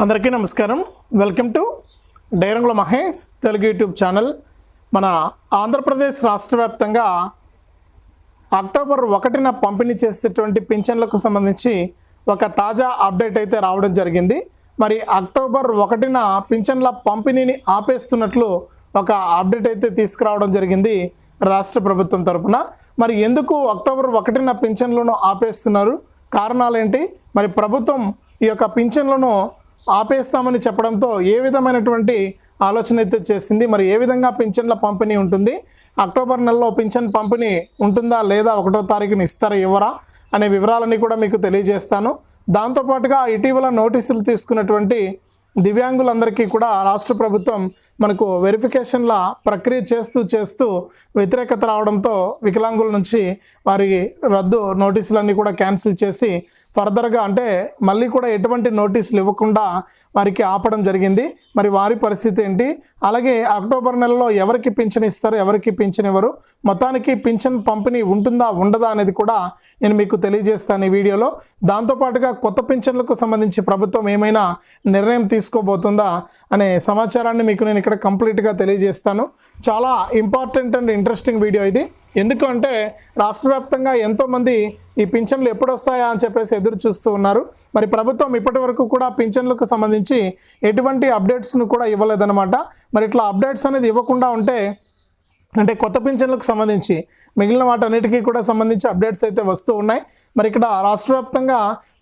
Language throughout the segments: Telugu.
అందరికీ నమస్కారం. వెల్కమ్ టు డైరంగుల మహేష్ తెలుగు యూట్యూబ్ ఛానల్. మన ఆంధ్రప్రదేశ్ రాష్ట్ర వ్యాప్తంగా అక్టోబర్ ఒకటిన పంపిణీ చేసేటువంటి పింఛన్లకు సంబంధించి ఒక తాజా అప్డేట్ అయితే రావడం జరిగింది. మరి అక్టోబర్ ఒకటిన పింఛన్ల పంపిణీని ఆపేస్తున్నట్లు ఒక అప్డేట్ అయితే తీసుకురావడం జరిగింది రాష్ట్ర ప్రభుత్వం తరఫున మరి ఎందుకు అక్టోబర్ ఒకటిన పింఛన్లను ఆపేస్తున్నారు? కారణాలేంటి? మరి ప్రభుత్వం ఈ యొక్క పింఛన్లను ఆపేస్తామని చెప్పడంతో ఏ విధమైనటువంటి ఆలోచన అయితే చేసింది మరి ఏ విధంగా పింఛన్ల పంపిణీ ఉంటుంది అక్టోబర్ నెలలో పింఛన్ పంపిణీ ఉంటుందా లేదా ఒకటో తారీఖున ఇస్తారా ఇవ్వరా అనే వివరాలన్నీ కూడా మీకు తెలియజేస్తాను. దాంతోపాటుగా ఇటీవల నోటీసులు తీసుకున్నటువంటి దివ్యాంగులందరికీ కూడా రాష్ట్ర ప్రభుత్వం మనకు వెరిఫికేషన్ల ప్రక్రియ చేస్తూ చేస్తూ వ్యతిరేకత రావడంతో వికలాంగుల నుంచి వారి రద్దు నోటీసులన్నీ కూడా క్యాన్సిల్ చేసి ఫర్దర్గా అంటే మళ్ళీ కూడా ఎటువంటి నోటీసులు ఇవ్వకుండా వారికి ఆపడం జరిగింది. మరి వారి పరిస్థితి ఏంటి? అలాగే అక్టోబర్ నెలలో ఎవరికి పింఛన్ ఇస్తారు? ఎవరికి పింఛన్ ఇవ్వరు? మొత్తానికి పింఛన్ పంపిణీ ఉంటుందా? ఉండదా? అనేది కూడా నేను మీకు తెలియజేస్తాను ఈ వీడియోలో. దాంతోపాటుగా కొత్త పింఛన్లకు సంబంధించి ప్రభుత్వం ఏమైనా నిర్ణయం తీసుకోబోతుందా అనే సమాచారాన్ని మీకు నేను ఇక్కడ కంప్లీట్గా తెలియజేస్తాను. చాలా ఇంపార్టెంట్ అండ్ ఇంట్రెస్టింగ్ వీడియో ఇది. ఎందుకంటే రాష్ట్ర వ్యాప్తంగా ఎంతోమంది ఈ పింఛన్లు ఎప్పుడు వస్తాయా అని చెప్పేసి ఎదురు చూస్తూ ఉన్నారు. మరి ప్రభుత్వం ఇప్పటి వరకు కూడా పింఛన్లకు సంబంధించి ఎటువంటి అప్డేట్స్ను కూడా ఇవ్వలేదన్నమాట. మరి ఇట్లా అప్డేట్స్ అనేది ఇవ్వకుండా ఉంటే అంటే కొత్త పింఛన్లకు సంబంధించి మిగిలిన వాటన్నిటికీ కూడా సంబంధించి అప్డేట్స్ అయితే వస్తూ ఉన్నాయి. మరి ఇక్కడ రాష్ట్ర వ్యాప్తంగా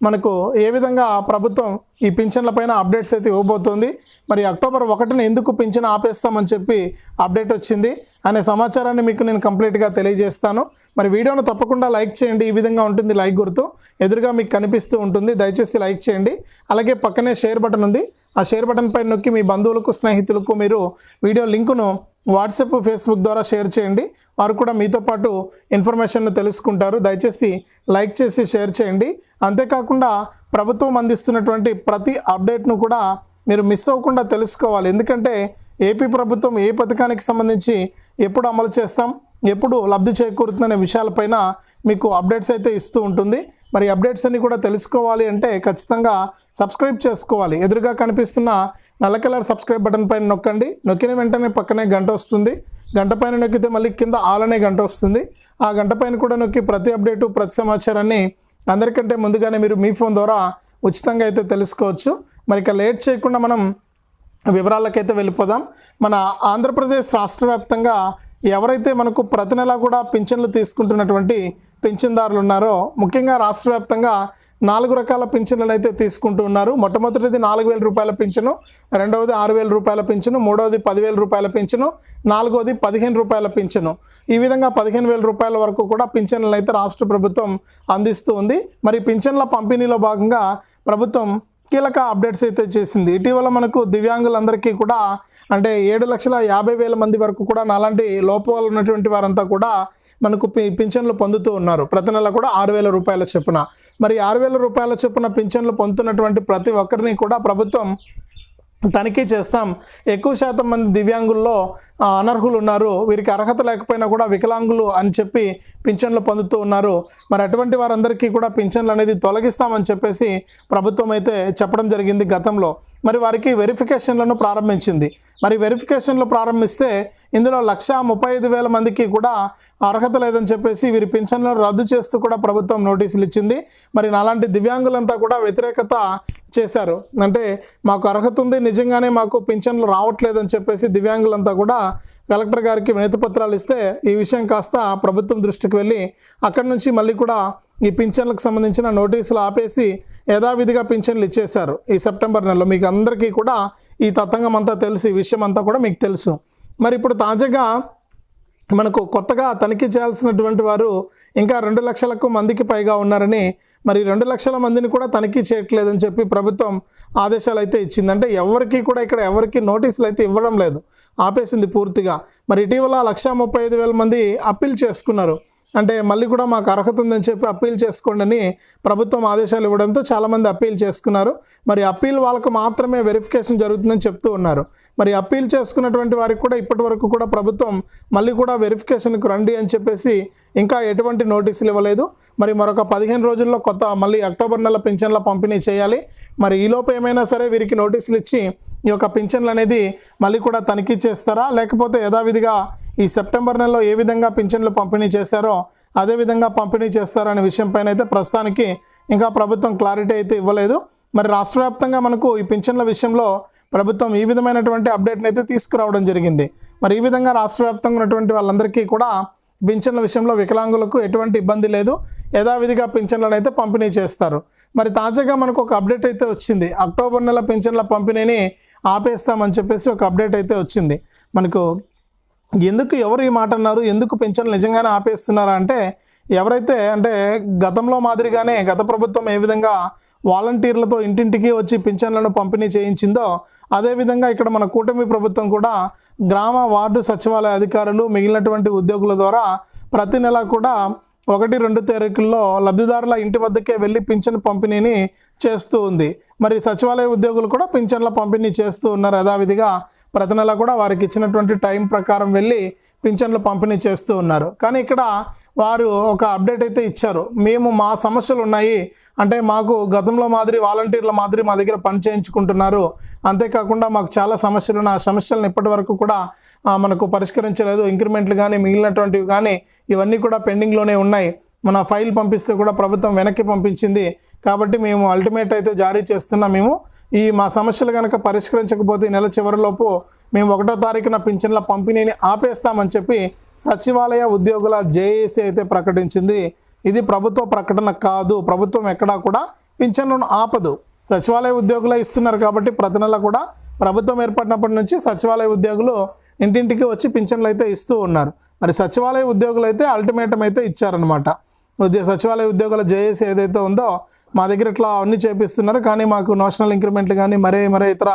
మనకు ఏ విధంగా ప్రభుత్వం ఈ పింఛన్ల పైన అప్డేట్స్ అయితే ఇవ్వబోతోంది? మరి అక్టోబర్ ఒకటిన ఎందుకు పింఛన్ ఆపేస్తామని చెప్పి అప్డేట్ వచ్చింది అనే సమాచారాన్ని మీకు నేను కంప్లీట్గా తెలియజేస్తాను. మరి వీడియోను తప్పకుండా లైక్ చేయండి. ఈ విధంగా ఉంటుంది లైక్ గుర్తు. ఎదురుగా మీకు కనిపిస్తూ ఉంటుంది. దయచేసి లైక్ చేయండి. అలాగే పక్కనే షేర్ బటన్ ఉంది. ఆ షేర్ బటన్ పైన నొక్కి మీ బంధువులకు స్నేహితులకు మీరు వీడియో లింకును వాట్సాప్ ఫేస్బుక్ ద్వారా షేర్ చేయండి. వారు కూడా మీతో పాటు ఇన్ఫర్మేషన్ను తెలుసుకుంటారు. దయచేసి లైక్ చేసి షేర్ చేయండి. అంతేకాకుండా ప్రభుత్వం అందిస్తున్నటువంటి ప్రతి అప్డేట్ను కూడా మీరు మిస్ అవ్వకుండా తెలుసుకోవాలి. ఎందుకంటే ఏపీ ప్రభుత్వం ఏ పథకానికి సంబంధించి ఎప్పుడు అమలు చేస్తాం ఎప్పుడు లబ్ధి చేకూరుతుందనే విషయాలపైన మీకు అప్డేట్స్ అయితే ఇస్తూ ఉంటుంది. మరి అప్డేట్స్ అన్ని కూడా తెలుసుకోవాలి అంటే ఖచ్చితంగా సబ్స్క్రైబ్ చేసుకోవాలి. ఎదురుగా కనిపిస్తున్న నల్ల కలర్ సబ్స్క్రైబ్ బటన్ పైన నొక్కండి. నొక్కిన వెంటనే పక్కనే గంట వస్తుంది. గంట పైన నొక్కితే మళ్ళీ కింద ఆల్ అనే గంట వస్తుంది. ఆ గంట పైన కూడా నొక్కి ప్రతి అప్డేటు ప్రతి సమాచారాన్ని అందరికంటే ముందుగానే మీరు మీ ఫోన్ ద్వారా ఉచితంగా అయితే తెలుసుకోవచ్చు. మరి ఇక లేట్ చేయకుండా మనం వివరాలకైతే వెళ్ళిపోదాం. మన ఆంధ్రప్రదేశ్ రాష్ట్ర వ్యాప్తంగా ఎవరైతే మనకు ప్రతి నెల కూడా పింఛన్లు తీసుకుంటున్నటువంటి పింఛన్దారులు ఉన్నారో ముఖ్యంగా రాష్ట్ర వ్యాప్తంగా నాలుగు రకాల పింఛన్లను అయితే తీసుకుంటూ ఉన్నారు. మొట్టమొదటిది నాలుగు వేల రూపాయల పింఛను రెండవది ఆరు వేల రూపాయల పింఛను మూడవది పదివేల రూపాయల పింఛను నాలుగవది పదిహేను రూపాయల పింఛను. ఈ విధంగా పదిహేను వేల రూపాయల వరకు కూడా పింఛన్లను అయితే రాష్ట్ర ప్రభుత్వం అందిస్తూ ఉంది. మరి పింఛన్ల పంపిణీలో భాగంగా ప్రభుత్వం కీలక అప్డేట్స్ అయితే చేసింది. ఇటీవల మనకు దివ్యాంగులందరికీ కూడా అంటే ఏడు లక్షల యాభై వేల మంది వరకు కూడా నాలాంటి లోపాలు ఉన్నటువంటి వారంతా కూడా మనకు పి- పింఛన్లు పొందుతూ ఉన్నారు. ప్రతి నెల కూడా ఆరు వేల రూపాయల చొప్పున. మరి ఆరు వేల రూపాయల చొప్పున పింఛన్లు పొందుతున్నటువంటి ప్రతి ఒక్కరిని కూడా ప్రభుత్వం తనిఖీ చేస్తాం. ఎక్కువ శాతం మంది దివ్యాంగుల్లో అనర్హులు ఉన్నారు. వీరికి అర్హత లేకపోయినా కూడా వికలాంగులు అని చెప్పి పింఛన్లు పొందుతూ ఉన్నారు. మరి అటువంటి వారందరికీ కూడా పింఛన్లు అనేది తొలగిస్తామని చెప్పేసి ప్రభుత్వం అయితే చెప్పడం జరిగింది గతంలో. మరి వారికి వెరిఫికేషన్లను ప్రారంభించింది. మరి వెరిఫికేషన్లు ప్రారంభిస్తే ఇందులో లక్ష ముప్పై ఐదు వేల మందికి కూడా అర్హత లేదని చెప్పేసి వీరి పింఛన్లను రద్దు చేస్తూ కూడా ప్రభుత్వం నోటీసులు ఇచ్చింది. మరి నాలాంటి దివ్యాంగులంతా కూడా వ్యతిరేకత చేశారు. అంటే మాకు అర్హత ఉంది నిజంగానే మాకు పింఛన్లు రావట్లేదని చెప్పేసి దివ్యాంగులంతా కూడా కలెక్టర్ గారికి వినతి పత్రాలు ఇస్తే ఈ విషయం కాస్త ప్రభుత్వం దృష్టికి వెళ్ళి అక్కడి నుంచి మళ్ళీ కూడా ఈ పింఛన్లకు సంబంధించిన నోటీసులు ఆపేసి యథావిధిగా పింఛన్లు ఇచ్చేశారు. ఈ సెప్టెంబర్ నెలలో మీకు అందరికీ కూడా ఈ తతంగం అంతా తెలుసు ఈ విషయం అంతా కూడా మీకు తెలుసు. మరి ఇప్పుడు తాజాగా మనకు కొత్తగా తనిఖీ చేయాల్సినటువంటి వారు ఇంకా రెండు లక్షలకు మందికి పైగా ఉన్నారని మరి రెండు లక్షల మందిని కూడా తనిఖీ చేయట్లేదని చెప్పి ప్రభుత్వం ఆదేశాలు అయితే ఇచ్చింది. అంటే ఎవరికి కూడా ఇక్కడ ఎవరికి నోటీసులు అయితే ఇవ్వడం లేదు. ఆపేసింది పూర్తిగా. మరి ఇటీవల లక్ష ముప్పై ఐదు వేల మంది అప్పీల్ చేసుకున్నారు. అంటే మళ్ళీ కూడా మాకు అర్హత ఉందని చెప్పి అప్పీల్ చేసుకోండి అని ప్రభుత్వం ఆదేశాలు ఇవ్వడంతో చాలామంది అప్పీల్ చేసుకున్నారు. మరి అప్పీల్ వాళ్ళకు మాత్రమే వెరిఫికేషన్ జరుగుతుందని చెప్తూ ఉన్నారు. మరి అప్పీల్ చేసుకున్నటువంటి వారికి కూడా ఇప్పటి వరకు కూడా ప్రభుత్వం మళ్ళీ కూడా వెరిఫికేషన్కు రండి అని చెప్పేసి ఇంకా ఎటువంటి నోటీసులు ఇవ్వలేదు. మరి మరొక పదిహేను రోజుల్లో కొత్త మళ్ళీ అక్టోబర్ నెల పింఛన్ల పంపిణీ చేయాలి. మరి ఈలోపు ఏమైనా సరే వీరికి నోటీసులు ఇచ్చి ఈ యొక్క పింఛన్లు అనేది మళ్ళీ కూడా తనిఖీ చేస్తారా? లేకపోతే యథావిధిగా ఈ సెప్టెంబర్ నెలలో ఏ విధంగా పింఛన్లు పంపిణీ చేశారో అదే విధంగా పంపిణీ చేస్తారనే విషయంపైన అయితే ప్రస్తుతానికి ఇంకా ప్రభుత్వం క్లారిటీ అయితే ఇవ్వలేదు. మరి రాష్ట్ర వ్యాప్తంగా మనకు ఈ పింఛన్ల విషయంలో ప్రభుత్వం ఈ విధమైనటువంటి అప్డేట్ని అయితే తీసుకురావడం జరిగింది. మరి ఈ విధంగా రాష్ట్ర వ్యాప్తంగా ఉన్నటువంటి వాళ్ళందరికీ కూడా పింఛన్ల విషయంలో వికలాంగులకు ఎటువంటి ఇబ్బంది లేదు. యథావిధిగా పింఛన్లను అయితే పంపిణీ చేస్తారు. మరి తాజాగా మనకు ఒక అప్డేట్ అయితే వచ్చింది. అక్టోబర్ నెల పింఛన్ల పంపిణీని ఆపేస్తామని చెప్పేసి ఒక అప్డేట్ అయితే వచ్చింది. మనకు ఎందుకు ఎవరు ఈ మాట అన్నారు? ఎందుకు పెన్షన్లు నిజంగానే ఆపేస్తున్నారా? అంటే ఎవరైతే అంటే గతంలో మాదిరిగానే గత ప్రభుత్వం ఏ విధంగా వాలంటీర్లతో ఇంటింటికి వచ్చి పింఛన్లను పంపిణీ చేయించిందో అదేవిధంగా ఇక్కడ మన కూటమి ప్రభుత్వం కూడా గ్రామ వార్డు సచివాలయ అధికారులు మిగిలినటువంటి ఉద్యోగుల ద్వారా ప్రతి నెల కూడా ఒకటి రెండు తారీఖుల్లో లబ్ధిదారుల ఇంటి వద్దకే వెళ్ళి పింఛన్ పంపిణీని చేస్తూ ఉంది. మరి సచివాలయ ఉద్యోగులు కూడా పింఛన్ల పంపిణీ చేస్తూ ఉన్నారు యథావిధిగా. ప్రతి నెల కూడా వారికి ఇచ్చినటువంటి టైం ప్రకారం వెళ్ళి పింఛన్లు పంపిణీ చేస్తూ ఉన్నారు. కానీ ఇక్కడ వారు ఒక అప్డేట్ అయితే ఇచ్చారు. మేము మా సమస్యలు ఉన్నాయి. అంటే మాకు గతంలో మాదిరి వాలంటీర్ల మాదిరి మా దగ్గర పని చేయించుకుంటున్నారు. అంతేకాకుండా మాకు చాలా సమస్యలు ఉన్న ఆ సమస్యలను ఇప్పటి వరకు కూడా మనకు పరిష్కరించలేదు. ఇంక్రిమెంట్లు కానీ మిగిలినటువంటివి కానీ ఇవన్నీ కూడా పెండింగ్లోనే ఉన్నాయి. మన ఫైల్ పంపిస్తే కూడా ప్రభుత్వం వెనక్కి పంపించింది. కాబట్టి మేము అల్టిమేట్ అయితే జారీ చేస్తున్నాం. మేము ఈ మా సమస్యలు కనుక పరిష్కరించకపోతే నెల చివరిలోపు మేము ఒకటో తారీఖున పింఛన్ల పంపిణీని ఆపేస్తామని చెప్పి సచివాలయ ఉద్యోగుల జేఏసీ అయితే ప్రకటించింది. ఇది ప్రభుత్వ ప్రకటన కాదు. ప్రభుత్వం ఎక్కడా కూడా పింఛన్లను ఆపదు. సచివాలయ ఉద్యోగులే ఇస్తున్నారు కాబట్టి ప్రతి నెల కూడా ప్రభుత్వం ఏర్పడినప్పటి నుంచి సచివాలయ ఉద్యోగులు ఇంటింటికి వచ్చి పింఛన్లు అయితే ఇస్తూ ఉన్నారు. మరి సచివాలయ ఉద్యోగులు అయితే అల్టిమేటం అయితే ఇచ్చారనమాట ఉద్యోగ సచివాలయ ఉద్యోగుల జేఏసీ ఏదైతే ఉందో మా దగ్గర ఇట్లా అన్ని చేపిస్తున్నారు కానీ మాకు నేషనల్ ఇంక్రిమెంట్లు కానీ మరే మరే ఇతర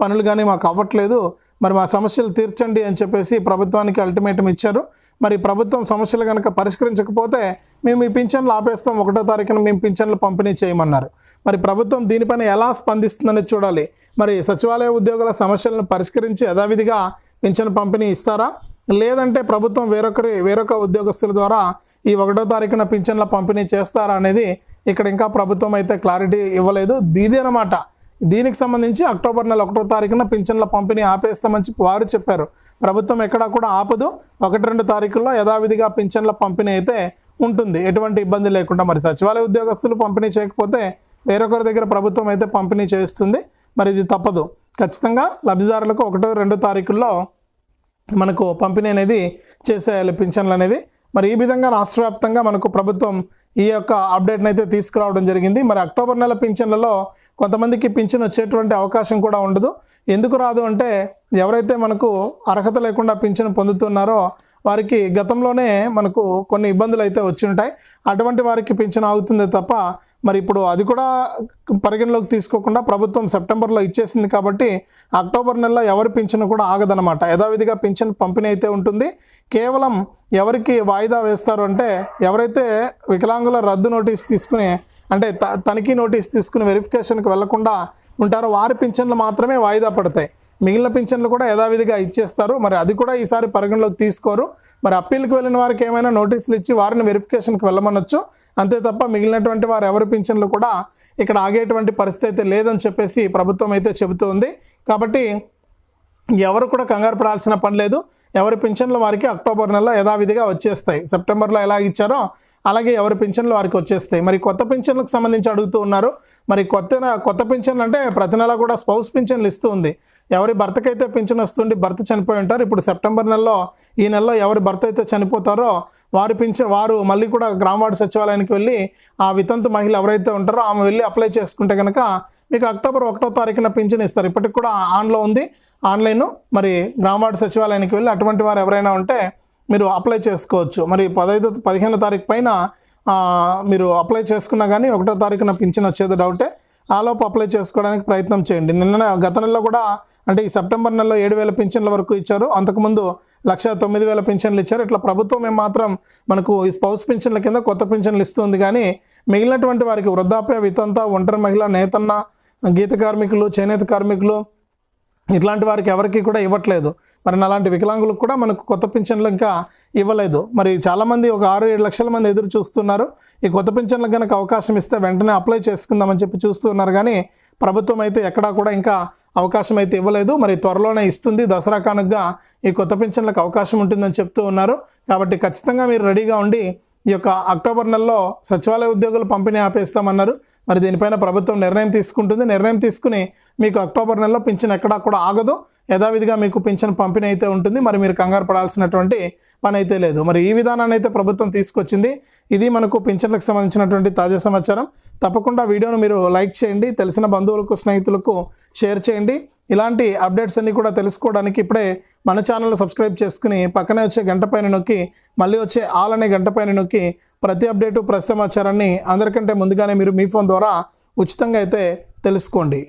పనులు కానీ మాకు అవ్వట్లేదు. మరి మా సమస్యలు తీర్చండి అని చెప్పేసి ప్రభుత్వానికి అల్టిమేటం ఇచ్చారు. మరి ప్రభుత్వం సమస్యలు కనుక పరిష్కరించకపోతే మేము ఈ పింఛన్లు ఆపేస్తాం ఒకటో తారీఖున మేము పింఛన్లు పంపిణీ చేయమన్నారు. మరి ప్రభుత్వం దీనిపైన ఎలా స్పందిస్తుందని చూడాలి. మరి సచివాలయ ఉద్యోగుల సమస్యలను పరిష్కరించి యథావిధిగా పింఛన్ పంపిణీ ఇస్తారా? లేదంటే ప్రభుత్వం వేరొకరి వేరొక ఉద్యోగస్తుల ద్వారా ఈ ఒకటో తారీఖున పింఛన్ల పంపిణీ చేస్తారా అనేది ఇక్కడ ఇంకా ప్రభుత్వం అయితే క్లారిటీ ఇవ్వలేదు. దీది అనమాట దీనికి సంబంధించి అక్టోబర్ నెల ఒకటో తారీఖున పింఛన్ల పంపిణీ ఆపేస్తామని చెప్పి వారు చెప్పారు. ప్రభుత్వం ఎక్కడా కూడా ఆపదు. ఒకటి రెండు తారీఖుల్లో యథావిధిగా పింఛన్ల పంపిణీ అయితే ఉంటుంది. ఎటువంటి ఇబ్బంది లేకుండా మరి సచివాలయ ఉద్యోగస్తులు పంపిణీ చేయకపోతే వేరొకరి దగ్గర ప్రభుత్వం అయితే పంపిణీ చేస్తుంది. మరి ఇది తప్పదు. ఖచ్చితంగా లబ్ధిదారులకు ఒకటో రెండు తారీఖుల్లో మనకు పంపిణీ అనేది చేసేయాలి పింఛన్లు అనేది. మరి ఈ విధంగా రాష్ట్ర వ్యాప్తంగా మనకు ప్రభుత్వం ఈ యొక్క అప్డేట్ని అయితే తీసుకురావడం జరిగింది. మరి అక్టోబర్ నెల పింఛన్లలో కొంతమందికి పింఛన్ వచ్చేటువంటి అవకాశం కూడా ఉండదు. ఎందుకు రాదు అంటే ఎవరైతే మనకు అర్హత లేకుండా పింఛన్ పొందుతున్నారో వారికి గతంలోనే మనకు కొన్ని ఇబ్బందులు అయితే వచ్చి ఉంటాయి. అటువంటి వారికి పింఛన్ ఆగుతుంది తప్ప మరి ఇప్పుడు అది కూడా పరిగణలోకి తీసుకోకుండా ప్రభుత్వం సెప్టెంబర్లో ఇచ్చేసింది కాబట్టి అక్టోబర్ నెలలో ఎవరి పింఛను కూడా ఆగదనమాట యథావిధిగా పింఛన్ పంపిణీ అయితే ఉంటుంది. కేవలం ఎవరికి వాయిదా వేస్తారు అంటే ఎవరైతే వికలాంగుల రద్దు నోటీస్ తీసుకుని అంటే త తనిఖీ నోటీస్ తీసుకుని వెరిఫికేషన్కి వెళ్ళకుండా ఉంటారో వారి పింఛన్లు మాత్రమే వాయిదా పడతాయి. మిగిలిన పింఛన్లు కూడా యథావిధిగా ఇచ్చేస్తారు. మరి అది కూడా ఈసారి పరిగణలోకి తీసుకోరు. మరి అప్పీల్కి వెళ్ళిన వారికి ఏమైనా నోటీసులు ఇచ్చి వారిని వెరిఫికేషన్కి వెళ్ళమనొచ్చు. అంతే తప్ప మిగిలినటువంటి వారు ఎవరి పింఛన్లు కూడా ఇక్కడ ఆగేటువంటి పరిస్థితి అయితే లేదని చెప్పేసి ప్రభుత్వం అయితే చెబుతోంది. కాబట్టి ఎవరు కూడా కంగారు పడాల్సిన పని లేదు. ఎవరి పింఛన్లు వారికి అక్టోబర్ నెలలో యథావిధిగా వచ్చేస్తాయి. సెప్టెంబర్లో ఎలా ఇచ్చారో అలాగే ఎవరి పింఛన్లు వారికి వచ్చేస్తాయి. మరి కొత్త పింఛన్లకు సంబంధించి అడుగుతూ ఉన్నారు. మరి కొత్త కొత్త పింఛన్లు అంటే ప్రతి నెల కూడా స్పౌస్ పింఛన్లు ఇస్తూ ఉంది. ఎవరి భర్తకైతే పింఛన్ వస్తుండి భర్త చనిపోయి ఉంటారు. ఇప్పుడు సెప్టెంబర్ నెలలో ఈ నెలలో ఎవరి భర్త అయితే చనిపోతారో వారు పింఛ వారు మళ్ళీ కూడా గ్రామవార్డు సచివాలయానికి వెళ్ళి ఆ వితంతు మహిళ ఎవరైతే ఉంటారో ఆమె వెళ్ళి అప్లై చేసుకుంటే కనుక మీకు అక్టోబర్ ఒకటో తారీఖున పింఛన్ ఇస్తారు. ఇప్పటికి కూడా ఆన్లో ఉంది. ఆన్లైన్ మరి గ్రామవార్డు సచివాలయానికి వెళ్ళి అటువంటి వారు ఎవరైనా ఉంటే మీరు అప్లై చేసుకోవచ్చు. మరి పదహైదు పదిహేనో తారీఖు పైన మీరు అప్లై చేసుకున్నా కానీ ఒకటో తారీఖున పింఛన్ వచ్చేది డౌటే ఆలోపు అప్లై చేసుకోవడానికి ప్రయత్నం చేయండి. నిన్న గత నెలలో కూడా అంటే ఈ సెప్టెంబర్ నెలలో ఏడు వేల పింఛన్ల వరకు ఇచ్చారు. అంతకుముందు లక్ష తొమ్మిది వేల పింఛన్లు ఇచ్చారు. ఇట్లా ప్రభుత్వం మాత్రం మనకు ఈ స్పౌస్ పింఛన్ల కింద కొత్త పింఛన్లు ఇస్తుంది. కానీ మిగిలినటువంటి వారికి వృద్ధాప్య వితంత ఒంటరి మహిళ నేతన్న గీత కార్మికులు చేనేత కార్మికులు ఇట్లాంటి వారికి ఎవరికి కూడా ఇవ్వట్లేదు. మరి అలాంటి వికలాంగులకు కూడా మనకు కొత్త పింఛన్లు ఇంకా ఇవ్వలేదు. మరి చాలామంది ఒక ఆరు ఏడు లక్షల మంది ఎదురు చూస్తున్నారు. ఈ కొత్త పింఛన్లకు కనుక అవకాశం ఇస్తే వెంటనే అప్లై చేసుకుందామని చెప్పి చూస్తున్నారు కానీ ప్రభుత్వం అయితే ఎక్కడా కూడా ఇంకా అవకాశం అయితే ఇవ్వలేదు. మరి త్వరలోనే ఇస్తుంది. దసరా కానుకగా ఈ కొత్త పింఛన్లకు అవకాశం ఉంటుందని చెప్తూ ఉన్నారు. కాబట్టి ఖచ్చితంగా మీరు రెడీగా ఉండి ఈ యొక్క అక్టోబర్ నెలలో సచివాలయ ఉద్యోగులు పంపిణీ ఆపేస్తామన్నారు. మరి దీనిపైన ప్రభుత్వం నిర్ణయం తీసుకుంటుంది. నిర్ణయం తీసుకుని మీకు అక్టోబర్ నెలలో పింఛన్ ఎక్కడా కూడా ఆగదు. యథావిధిగా మీకు పింఛన్ పంపిణీ అయితే ఉంటుంది. మరి మీరు కంగారు పడాల్సినటువంటి పని అయితే లేదు. మరి ఈ విధానాన్ని అయితే ప్రభుత్వం తీసుకొచ్చింది. ఇది మనకు పింఛన్లకు సంబంధించినటువంటి తాజా సమాచారం. తప్పకుండా వీడియోను మీరు లైక్ చేయండి. తెలిసిన బంధువులకు స్నేహితులకు షేర్ చేయండి. ఇలాంటి అప్డేట్స్ అన్ని కూడా తెలుసుకోవడానికి ఇప్పుడే మన ఛానల్ సబ్స్క్రైబ్ చేసుకుని పక్కనే వచ్చే గంట పైన నొక్కి మళ్ళీ వచ్చే ఆల్ అనే గంట పైన నొక్కి ప్రతి అప్డేటు ప్రతి సమాచారాన్ని అందరికంటే ముందుగానే మీరు మీ ఫోన్ ద్వారా ఉచితంగా అయితే తెలుసుకోండి.